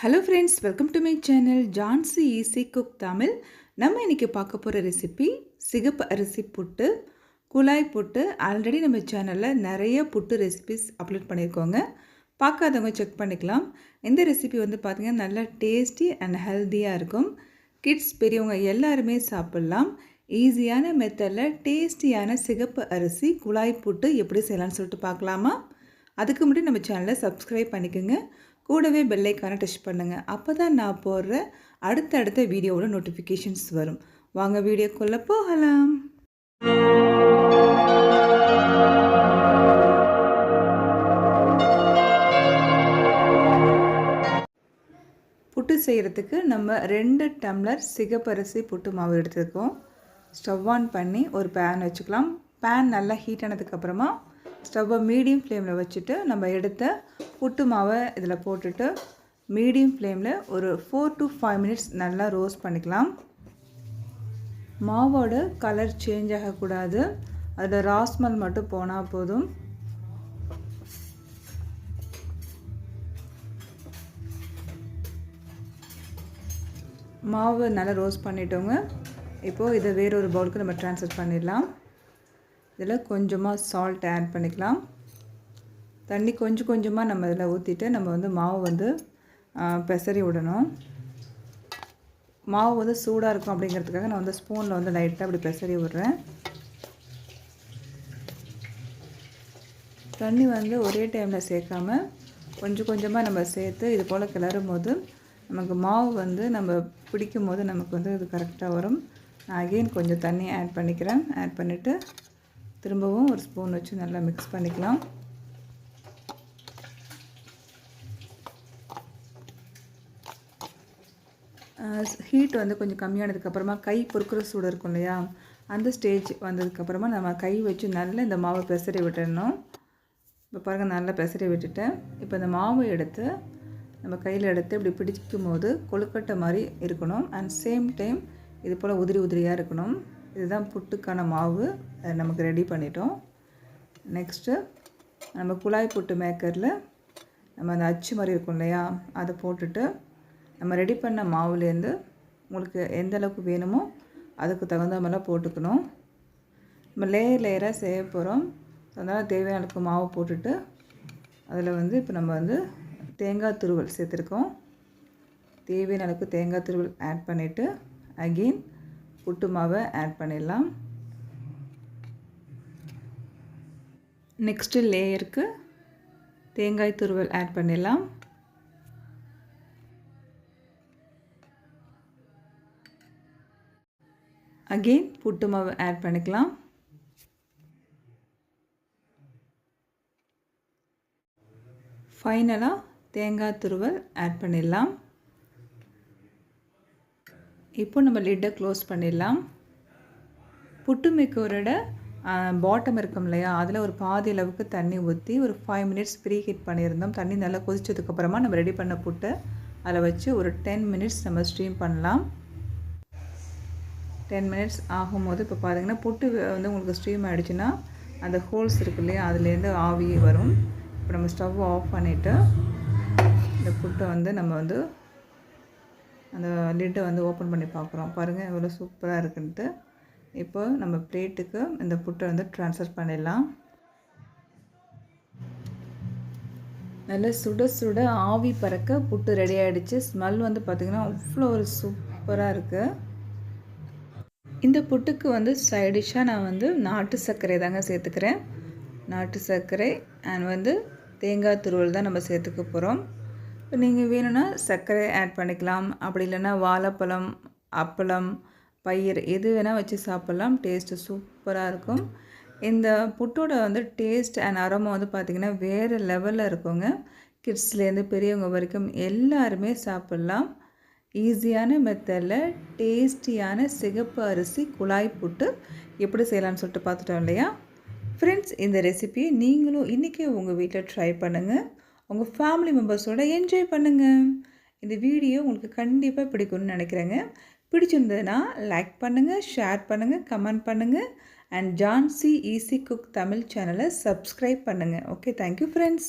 Hello friends welcome to my channel Jhansi easy cook Tamil நம்ம இன்றைக்கி பார்க்க போகிற ரெசிபி சிகப்பு அரிசி புட்டு குழாய் புட்டு. ஆல்ரெடி நம்ம சேனலில் நிறைய புட்டு ரெசிபிஸ் அப்லோட் பண்ணியிருக்கோங்க பார்க்காதவங்க செக் பண்ணிக்கலாம். இந்த ரெசிபி வந்து பார்த்திங்கன்னா நல்லா டேஸ்டி அண்ட் ஹெல்த்தியாக இருக்கும். கிட்ஸ் பெரியவங்க எல்லாருமே சாப்பிட்லாம். ஈஸியான மெத்தடில் டேஸ்டியான சிகப்பு அரிசி குழாய் புட்டு எப்படி செய்யலாம்னு சொல்லிட்டு பார்க்கலாமா? அதுக்கு முன்னாடி நம்ம சேனலை சப்ஸ்கிரைப் பண்ணிக்கோங்க. கூடவே பெல்லைக்கான டச் பண்ணுங்கள் அப்போ தான் நான் போடுற அடுத்தடுத்த வீடியோவோட நோட்டிஃபிகேஷன்ஸ் வரும். வாங்க வீடியோக்குள்ளே போகலாம். புட்டு செய்கிறதுக்கு நம்ம ரெண்டு டம்ளர் சிகப்பரிசி புட்டு மாவு எடுத்துருக்கோம். ஸ்டவ் ஆன் பண்ணி ஒரு பேன் வச்சுக்கலாம். பேன் நல்லா ஹீட் ஆனதுக்கப்புறமா ஸ்டவ்வை மீடியம் ஃப்ளேமில் வச்சுட்டு நம்ம எடுத்த புட்டு மாவை இதில் போட்டுட்டு மீடியம் ஃப்ளேமில் ஒரு ஃபோர் டு ஃபைவ் மினிட்ஸ் நல்லா ரோஸ்ட் பண்ணிக்கலாம். மாவோட கலர் சேஞ்ச் ஆகக்கூடாது. அதில் ராஸ்மல் மட்டும் போனால் போதும். மாவு நல்லா ரோஸ்ட் பண்ணிட்டோங்க. இப்போது இதை வேறொரு பவுலுக்கு நம்ம ட்ரான்ஸ்ஃபர் பண்ணிடலாம். இதில் கொஞ்சமாக சால்ட் ஆட் பண்ணிக்கலாம். தண்ணி கொஞ்சம் கொஞ்சமாக நம்ம இதில் ஊற்றிட்டு நம்ம வந்து மாவு வந்து பெசரி விடணும். மாவு வந்து சூடாக இருக்கும் அப்படிங்கிறதுக்காக நான் வந்து ஸ்பூனில் வந்து லைட்டாக அப்படி பெசரி விடுறேன். தண்ணி வந்து ஒரே டைமில் சேர்க்காம கொஞ்சம் கொஞ்சமாக நம்ம சேர்த்து இது போல் கிளறும் போது நமக்கு மாவு வந்து நம்ம பிடிக்கும் போது நமக்கு வந்து இது கரெக்டாக வரும். நான் அகெயின் கொஞ்சம் தண்ணி ஆட் பண்ணிக்கிறேன். ஆட் பண்ணிவிட்டு திரும்பவும் ஒரு ஸ்பூன் வச்சு நல்லா மிக்ஸ் பண்ணிக்கலாம். ஹீட் வந்து கொஞ்சம் கம்மியானதுக்கப்புறமா கை பொறுக்கிற சூடு இருக்கும் இல்லையா? அந்த ஸ்டேஜ் வந்ததுக்கப்புறமா நம்ம கை வச்சு நல்லா இந்த மாவை பெசரி விட்டுடணும் இப்போ பாருங்கள் நல்லா பெசரி விட்டுட்டேன். இப்போ இந்த மாவை எடுத்து நம்ம கையில் எடுத்து இப்படி பிடிக்கும் போது கொழுக்கட்டை மாதிரி இருக்கணும். அண்ட் சேம் டைம் இது போல் உதிரி உதிரியாக இருக்கணும். இதுதான் புட்டுக்கான மாவு. நமக்கு ரெடி பண்ணிட்டோம். நெக்ஸ்ட்டு நம்ம குழாய் புட்டு மேக்கரில் நம்ம அந்த அச்சு மாதிரி இருக்கும் இல்லையா அதை போட்டுட்டு நம்ம ரெடி பண்ண மாவுலேருந்து உங்களுக்கு எந்த அளவுக்கு வேணுமோ அதுக்கு தகுந்த மாதிரிலாம் போட்டுக்கணும். நம்ம லேயர் லேயராக செய்ய போகிறோம் அதனால் தேவையான அளவுக்கு மாவு போட்டுட்டு அதில் வந்து இப்போ நம்ம வந்து தேங்காய் துருவல் சேர்த்துருக்கோம். தேவையான அளவுக்கு தேங்காய் துருவல் ஆட் பண்ணிவிட்டு அகெயின் புட்டு மாவை ஆட் பண்ணிடலாம். நெக்ஸ்ட்டு லேயருக்கு தேங்காய் துருவல் ஆட் பண்ணிடலாம். அகெயின் புட்டு மாவு ஆட் பண்ணிக்கலாம். ஃபைனலாக தேங்காய் துருவல் ஆட் பண்ணிடலாம். இப்போ நம்ம லிட்டை க்ளோஸ் பண்ணிடலாம். புட்டுமிக்கோரோட பாட்டம் இருக்கும் இல்லையா? அதில் ஒரு பாதி அளவுக்கு தண்ணி ஊற்றி ஒரு ஃபைவ் மினிட்ஸ் ப்ரீ ஹீட் பண்ணியிருந்தோம். தண்ணி நல்லா கொதிச்சதுக்கப்புறமா நம்ம ரெடி பண்ண புட்டை அதில் வச்சு ஒரு டென் மினிட்ஸ் நம்ம ஸ்ட்ரீம் பண்ணலாம். டென் மினிட்ஸ் ஆகும்போது இப்போ பார்த்தீங்கன்னா புட்டு வந்து உங்களுக்கு ஸ்ட்ரீம் ஆகிடுச்சுன்னா அந்த ஹோல்ஸ் இருக்கு இல்லையா? அதுலேருந்து ஆவி வரும். இப்போ நம்ம ஸ்டவ் ஆஃப் பண்ணிவிட்டு இந்த புட்டை வந்து நம்ம வந்து அந்த லிட்டை வந்து ஓப்பன் பண்ணி பார்க்குறோம். பாருங்கள் எவ்வளோ சூப்பராக இருக்குன்ட்டு. இப்போ நம்ம பிளேட்டுக்கு இந்த புட்டை வந்து ட்ரான்ஸ்ஃபர் பண்ணிடலாம். நல்லா சுட சுட ஆவி பறக்க புட்டு ரெடி ஆகிடுச்சு ஸ்மெல் வந்து பார்த்திங்கன்னா அவ்வளோ ஒரு சூப்பராக இருக்குது இந்த புட்டுக்கு வந்து சைடிஷாக நான் வந்து நாட்டு சர்க்கரை தாங்க சேர்த்துக்கிறேன். நாட்டு சர்க்கரை அண்ட் வந்து தேங்காய் துருவல் தான் நம்ம சேர்த்துக்க போகிறோம் இப்போ நீங்கள் வேணும்னா சர்க்கரை ஆட் பண்ணிக்கலாம். அப்படி இல்லைன்னா வாழைப்பழம் அப்பளம் பயிர் எது வேணால் வச்சு சாப்பிட்லாம். டேஸ்ட்டு சூப்பராக இருக்கும். இந்த புட்டோட வந்து டேஸ்ட் அண்ட் அரோமா வந்து பார்த்திங்கன்னா வேறு லெவலில் இருக்குங்க. கிட்ஸ்லேருந்து பெரியவங்க வரைக்கும் எல்லாருமே சாப்பிட்லாம். ஈஸியான மெத்தடில் டேஸ்டியான சிகப்பு அரிசி குழாய் புட்டு எப்படி செய்யலாம்னு சொல்லிட்டு பார்த்துட்டோம் இல்லையா? ஃப்ரெண்ட்ஸ் இந்த ரெசிபியை நீங்களும் இன்றைக்கி உங்கள் வீட்டில் ட்ரை பண்ணுங்கள் உங்கள் ஃபேமிலி மெம்பர்ஸோடு என்ஜாய் பண்ணுங்கள் இந்த வீடியோ உங்களுக்கு கண்டிப்பாக பிடிக்கும்னு நினைக்கிறேங்க. பிடிச்சிருந்ததுன்னா லைக் பண்ணுங்கள் ஷேர் பண்ணுங்கள் கமெண்ட் பண்ணுங்கள் and Jhansi easy cook Tamil சேனலை சப்ஸ்கிரைப் பண்ணுங்கள் ஓகே தேங்க்யூ ஃப்ரெண்ட்ஸ்